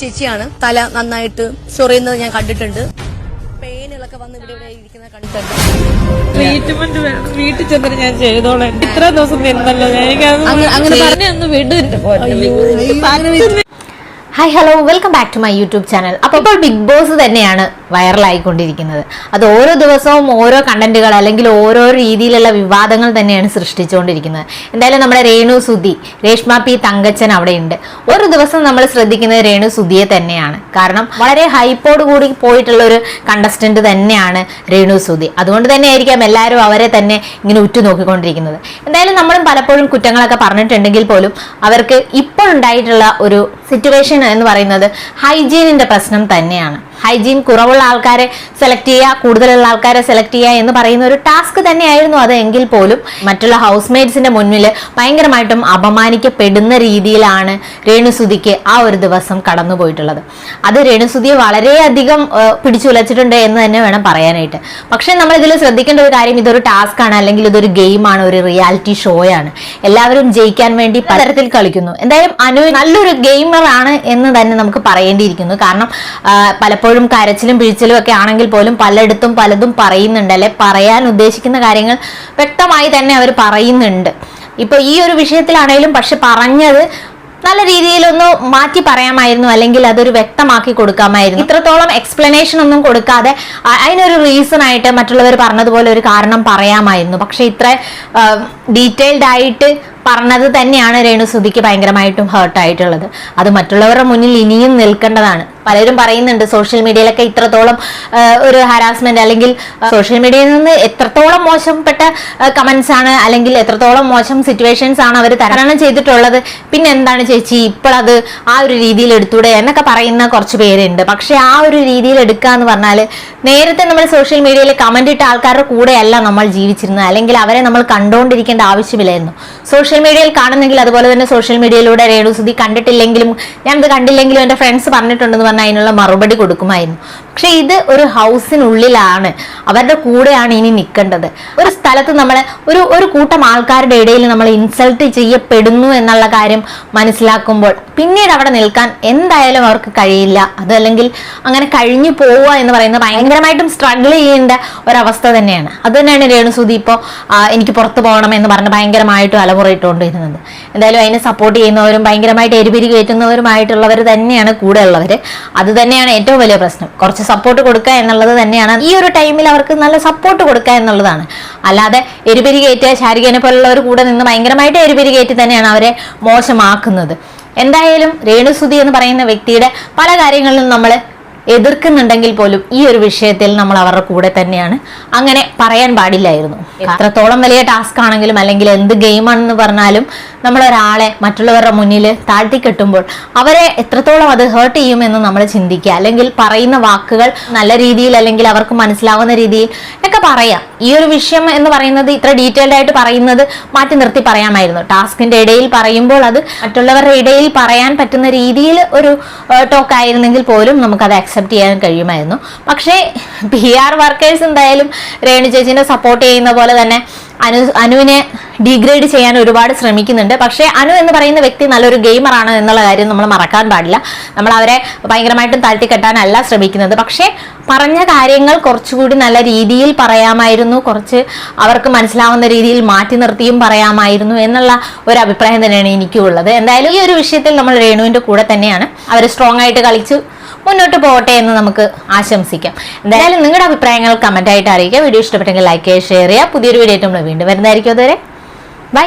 ചേച്ചിയാണ്. തല നന്നായിട്ട് ചൊറിയുന്നത് ഞാൻ കണ്ടിട്ടുണ്ട്. പേനുകളൊക്കെ വന്ന് ഇവിടെ ഇവിടെ ഇരിക്കുന്നത് കണ്ടിട്ടുണ്ട്. ട്രീറ്റ്മെന്റ് വേണം വീട്ടിൽ ചെന്നിട്ട് ഞാൻ ചെയ്തോളാം. ഇത്ര ദിവസം നിന്നല്ലോ. എനിക്ക് അങ്ങ- അങ്ങനെ പറഞ്ഞു ഒന്ന് വിടരുത് hi hello welcome back to my YouTube channel അപ്പോൾ ഇപ്പോൾ ബിഗ് ബോസ് തന്നെയാണ് വൈറലായിക്കൊണ്ടിരിക്കുന്നത് അത് ഓരോ ദിവസവും ഓരോ കണ്ടന്റുകൾ അല്ലെങ്കിൽ ഓരോ രീതിയിലുള്ള വിവാദങ്ങൾ തന്നെയാണ് സൃഷ്ടിച്ചുകൊണ്ടിരിക്കുന്നത്. എന്തായാലും നമ്മുടെ രേണു സുധി രേഷ്മ പി തങ്കച്ചൻ അവിടെയുണ്ട്. ഒരു ദിവസം നമ്മൾ ശ്രദ്ധിക്കുന്നത് രേണു സുധിയെ തന്നെയാണ്. കാരണം വളരെ ഹൈപ്പോട് കൂടി പോയിട്ടുള്ള ഒരു കണ്ടസ്റ്റന്റ് തന്നെയാണ് രേണു സുധി. അതുകൊണ്ട് തന്നെ ആയിരിക്കാം എല്ലാവരും അവരെ തന്നെ ഇങ്ങനെ ഉറ്റുനോക്കിക്കൊണ്ടിരിക്കുന്നത്. എന്തായാലും നമ്മളും പലപ്പോഴും കുറ്റങ്ങളൊക്കെ പറഞ്ഞിട്ടുണ്ടെങ്കിൽ പോലും അവർക്ക് ഇപ്പോൾ ഉണ്ടായിട്ടുള്ള ഒരു സിറ്റുവേഷൻ എന്ന് പറയുന്നത് ഹൈജീനിന്റെ പ്രശ്നം തന്നെയാണ്. ഹൈജീൻ കുറവുള്ള ആൾക്കാരെ സെലക്ട് ചെയ്യുക കൂടുതലുള്ള ആൾക്കാരെ സെലക്ട് ചെയ്യുക എന്ന് പറയുന്ന ഒരു ടാസ്ക് തന്നെയായിരുന്നു അത് എങ്കിൽ പോലും. മറ്റുള്ള ഹൗസ് മേറ്റ്സിന്റെ മുന്നിൽ ഭയങ്കരമായിട്ടും അപമാനിക്കപ്പെടുന്ന രീതിയിലാണ് രേണുസുതിക്ക് ആ ഒരു ദിവസം കടന്നുപോയിട്ടുള്ളത്. അത് രേണുസുതിയെ വളരെയധികം പിടിച്ചുലച്ചിട്ടുണ്ട് എന്ന് തന്നെ വേണം പറയാനായിട്ട്. പക്ഷേ നമ്മൾ ഇതിൽ ശ്രദ്ധിക്കേണ്ട ഒരു കാര്യം ഇതൊരു ടാസ്ക് ആണ് അല്ലെങ്കിൽ ഇതൊരു ഗെയിമാണ് ഒരു റിയാലിറ്റി ഷോയാണ് എല്ലാവരും ജയിക്കാൻ വേണ്ടി പലതരത്തിൽ കളിക്കുന്നു. എന്തായാലും അനു നല്ലൊരു ഗെയിമർ ആണ് എന്ന് തന്നെ നമുക്ക് പറയേണ്ടിയിരിക്കുന്നു. കാരണം ആ, പലപ്പോഴും കരച്ചിലും പിഴിച്ചിലും ഒക്കെ ആണെങ്കിൽ പോലും പലയിടത്തും പലതും പറയുന്നുണ്ട് അല്ലെ? പറയാൻ ഉദ്ദേശിക്കുന്ന കാര്യങ്ങൾ വ്യക്തമായി തന്നെ അവർ പറയുന്നുണ്ട്. ഇപ്പൊ ഈ ഒരു വിഷയത്തിലാണെങ്കിലും പക്ഷെ പറഞ്ഞത് നല്ല രീതിയിലൊന്ന് മാറ്റി പറയാമായിരുന്നു അല്ലെങ്കിൽ അതൊരു വ്യക്തമാക്കി കൊടുക്കാമായിരുന്നു. ഇത്രത്തോളം എക്സ്പ്ലനേഷൻ ഒന്നും കൊടുക്കാതെ അതിനൊരു റീസൺ ആയിട്ട് മറ്റുള്ളവർ പറഞ്ഞതുപോലെ ഒരു കാരണം പറയാമായിരുന്നു. പക്ഷെ ഇത്ര ഡീറ്റെയിൽഡ് ആയിട്ട് പറഞ്ഞത് തന്നെയാണ് രേണുസുതിക്ക് ഭയങ്കരമായിട്ടും ഹേർട്ടായിട്ടുള്ളത് അത് മറ്റുള്ളവരുടെ മുന്നിൽ ഇനിയും നിൽക്കേണ്ടതാണ്. പലരും പറയുന്നുണ്ട് സോഷ്യൽ മീഡിയയിലൊക്കെ ഇത്രത്തോളം ഒരു ഹരാസ്മെന്റ് അല്ലെങ്കിൽ സോഷ്യൽ മീഡിയയിൽ നിന്ന് എത്രത്തോളം മോശപ്പെട്ട കമന്റ്സ് ആണ് അല്ലെങ്കിൽ എത്രത്തോളം മോശം സിറ്റുവേഷൻസ് ആണ് അവർ തരണം ചെയ്തിട്ടുള്ളത്. പിന്നെ എന്താണ് ചേച്ചി? ഇപ്പോഴത് ആ ഒരു രീതിയിൽ എടുത്തൂടെ എന്നൊക്കെ പറയുന്ന കുറച്ച് പേരുണ്ട്. പക്ഷെ ആ ഒരു രീതിയിൽ എടുക്കുക എന്ന് പറഞ്ഞാൽ നേരത്തെ നമ്മൾ സോഷ്യൽ മീഡിയയിൽ കമന്റ് ഇട്ട ആൾക്കാരുടെ കൂടെയല്ല നമ്മൾ ജീവിച്ചിരുന്നത്. അല്ലെങ്കിൽ അവരെ നമ്മൾ കണ്ടുകൊണ്ടിരിക്കേണ്ട ആവശ്യമില്ലായിരുന്നു. സോഷ്യൽ മീഡിയയിൽ കാണുന്നെങ്കിൽ അതുപോലെ തന്നെ സോഷ്യൽ മീഡിയയിലൂടെ രേണുസുതി കണ്ടിട്ടില്ലെങ്കിലും ഞാനത് കണ്ടില്ലെങ്കിലും എന്റെ ഫ്രണ്ട്സ് പറഞ്ഞിട്ടുണ്ടെന്ന് പറഞ്ഞാൽ അതിനുള്ള മറുപടി കൊടുക്കുമായിരുന്നു. പക്ഷെ ഇത് ഒരു ഹൗസിനുള്ളിലാണ് അവരുടെ കൂടെയാണ് ഇനി നിൽക്കേണ്ടത്. ഒരു സ്ഥലത്ത് നമ്മൾ ഒരു ഒരു കൂട്ടം ആൾക്കാരുടെ ഇടയിൽ നമ്മൾ ഇൻസൾട്ട് ചെയ്യപ്പെടുന്നു എന്നുള്ള കാര്യം മനസ്സിലാക്കുമ്പോൾ പിന്നീട് അവിടെ നിൽക്കാൻ എന്തായാലും അവർക്ക് കഴിയില്ല. അതല്ലെങ്കിൽ അങ്ങനെ കഴിഞ്ഞു പോവുക എന്ന് പറയുന്നത് ഭയങ്കരമായിട്ടും സ്ട്രഗിൾ ചെയ്യേണ്ട ഒരവസ്ഥ തന്നെയാണ്. അത് തന്നെയാണ് രേണുസുതി ഇപ്പോൾ എനിക്ക് പുറത്തു പോകണം എന്ന് പറഞ്ഞ് ഭയങ്കരമായിട്ടും അലമുറയിട്ടുകൊണ്ടിരുന്നത്. എന്തായാലും അതിനെ സപ്പോർട്ട് ചെയ്യുന്നവരും ഭയങ്കരമായിട്ട് എരിപിരി കയറ്റുന്നവരുമായിട്ടുള്ളവർ തന്നെയാണ് കൂടെ ഉള്ളവർ അത് തന്നെയാണ് ഏറ്റവും വലിയ പ്രശ്നം. കുറച്ച് സപ്പോർട്ട് കൊടുക്കുക എന്നുള്ളത് തന്നെയാണ്. ഈ ഒരു ടൈമിൽ അവർക്ക് നല്ല സപ്പോർട്ട് കൊടുക്കുക എന്നുള്ളതാണ്. അല്ലാതെ എരിപിരി കയറ്റുക ശാരികനെ പോലുള്ളവർ കൂടെ നിന്ന് ഭയങ്കരമായിട്ട് എരിപിരി കയറ്റി തന്നെയാണ് അവരെ മോശമാക്കുന്നത്. എന്തായാലും രേണുസുതി എന്ന് പറയുന്ന വ്യക്തിയുടെ പല കാര്യങ്ങളിലും നമ്മൾ എതിർക്കുന്നുണ്ടെങ്കിൽ പോലും ഈ ഒരു വിഷയത്തിൽ നമ്മൾ അവരുടെ കൂടെ തന്നെയാണ്. അങ്ങനെ പറയാൻ പാടില്ലായിരുന്നു. എത്രത്തോളം വലിയ ടാസ്ക് ആണെങ്കിലും അല്ലെങ്കിൽ എന്ത് ഗെയിമാണെന്ന് പറഞ്ഞാലും നമ്മൾ ഒരാളെ മറ്റുള്ളവരുടെ മുന്നിൽ താഴ്ത്തിക്കെട്ടുമ്പോൾ അവരെ എത്രത്തോളം അത് ഹേർട്ട് ചെയ്യുമെന്ന് നമ്മൾ ചിന്തിക്കുക. അല്ലെങ്കിൽ പറയുന്ന വാക്കുകൾ നല്ല രീതിയിൽ അല്ലെങ്കിൽ അവർക്ക് മനസ്സിലാവുന്ന രീതിയിൽ ഒക്കെ പറയാം. ഈ ഒരു വിഷയം എന്ന് പറയുന്നത് ഇത്ര ഡീറ്റെയിൽഡ് ആയിട്ട് പറയുന്നത് മാറ്റി നിർത്തി പറയാമായിരുന്നു. ടാസ്കിന്റെ ഇടയിൽ പറയുമ്പോൾ അത് മറ്റുള്ളവരുടെ ഇടയിൽ പറയാൻ പറ്റുന്ന രീതിയിൽ ഒരു ടോക്ക് ആയിരുന്നെങ്കിൽ പോലും നമുക്ക് അത് അക്സെപ്റ്റ് ചെയ്യാൻ കഴിയുമായിരുന്നു. പക്ഷേ പി ആർ വർക്കേഴ്സ് എന്തായാലും രേണു ചേച്ചിനെ സപ്പോർട്ട് ചെയ്യുന്ന പോലെ തന്നെ അനു അനുവിനെ ഡീഗ്രേഡ് ചെയ്യാൻ ഒരുപാട് ശ്രമിക്കുന്നുണ്ട്. പക്ഷേ അനു എന്ന് പറയുന്ന വ്യക്തി നല്ലൊരു ഗെയിമറാണ് എന്നുള്ള കാര്യം നമ്മൾ മറക്കാൻ പാടില്ല. നമ്മൾ അവരെ ഭയങ്കരമായിട്ടും താഴ്ത്തിക്കെട്ടാനല്ല ശ്രമിക്കുന്നത്. പക്ഷേ പറഞ്ഞ കാര്യങ്ങൾ കുറച്ചുകൂടി നല്ല രീതിയിൽ പറയാമായിരുന്നു. കുറച്ച് അവർക്ക് മനസ്സിലാവുന്ന രീതിയിൽ മാറ്റി നിർത്തിയും പറയാമായിരുന്നു എന്നുള്ള ഒരു അഭിപ്രായം തന്നെയാണ് എനിക്കും ഉള്ളത് എന്തായാലും ഈ ഒരു വിഷയത്തിൽ നമ്മൾ രേണുവിന്റെ കൂടെ തന്നെയാണ്. അവർ സ്ട്രോങ് ആയിട്ട് കളിച്ച്. മുന്നോട്ട് പോകട്ടെ എന്ന് നമുക്ക് ആശംസിക്കാം. എന്തായാലും നിങ്ങളുടെ അഭിപ്രായങ്ങൾ കമന്റ് ആയിട്ട് അറിയിക്കുക. വീഡിയോ ഇഷ്ടപ്പെട്ടെങ്കിൽ ലൈക്ക് ചെയ്യുക ഷെയർ ചെയ്യുക. പുതിയൊരു വീഡിയോ ആയിട്ട് നമ്മൾ വീണ്ടും വരുന്നതായിരിക്കും അതുവരെ. ബൈ